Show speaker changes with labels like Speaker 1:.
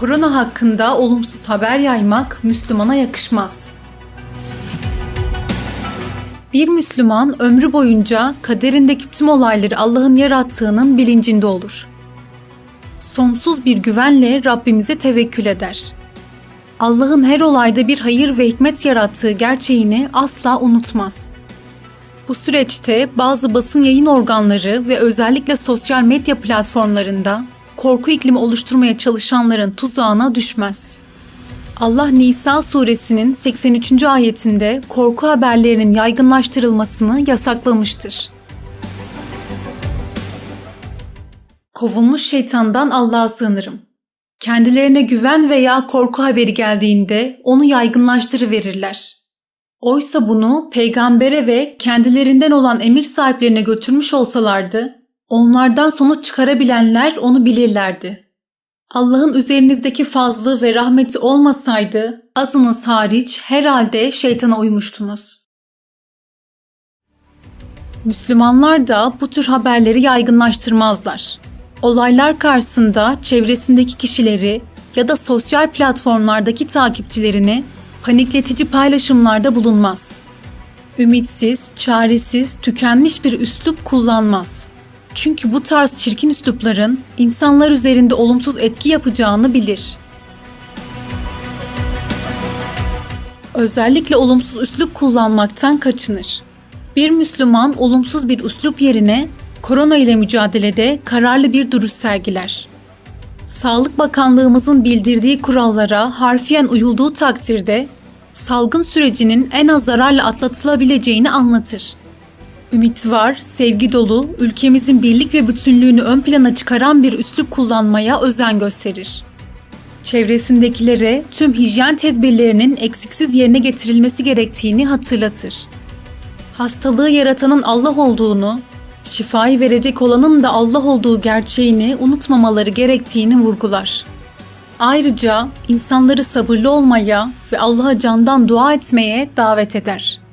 Speaker 1: Korona hakkında olumsuz haber yaymak Müslümana yakışmaz. Bir Müslüman ömrü boyunca kaderindeki tüm olayları Allah'ın yarattığının bilincinde olur. Sonsuz bir güvenle Rabbimize tevekkül eder. Allah'ın her olayda bir hayır ve hikmet yarattığı gerçeğini asla unutmaz. Bu süreçte bazı basın yayın organları ve özellikle sosyal medya platformlarında korku iklimi oluşturmaya çalışanların tuzağına düşmez. Allah Nisa suresinin 83. ayetinde korku haberlerinin yaygınlaştırılmasını yasaklamıştır. Kovulmuş şeytandan Allah'a sığınırım. Kendilerine güven veya korku haberi geldiğinde onu yaygınlaştırıverirler. Oysa bunu peygambere ve kendilerinden olan emir sahiplerine götürmüş olsalardı, onlardan sonuç çıkarabilenler onu bilirlerdi. Allah'ın üzerinizdeki fazlı ve rahmeti olmasaydı azınız hariç herhalde şeytana uymuştunuz. Müslümanlar da bu tür haberleri yaygınlaştırmazlar. Olaylar karşısında çevresindeki kişileri ya da sosyal platformlardaki takipçilerini panikletici paylaşımlarda bulunmaz. Ümitsiz, çaresiz, tükenmiş bir üslup kullanmaz. Çünkü bu tarz çirkin üslupların insanlar üzerinde olumsuz etki yapacağını bilir. Özellikle olumsuz üslup kullanmaktan kaçınır. Bir Müslüman olumsuz bir üslup yerine korona ile mücadelede kararlı bir duruş sergiler. Sağlık Bakanlığımızın bildirdiği kurallara harfiyen uyulduğu takdirde salgın sürecinin en az zararla atlatılabileceğini anlatır. Ümit var, sevgi dolu, ülkemizin birlik ve bütünlüğünü ön plana çıkaran bir üslup kullanmaya özen gösterir. Çevresindekilere tüm hijyen tedbirlerinin eksiksiz yerine getirilmesi gerektiğini hatırlatır. Hastalığı yaratanın Allah olduğunu, şifayı verecek olanın da Allah olduğu gerçeğini unutmamaları gerektiğini vurgular. Ayrıca insanları sabırlı olmaya ve Allah'a candan dua etmeye davet eder.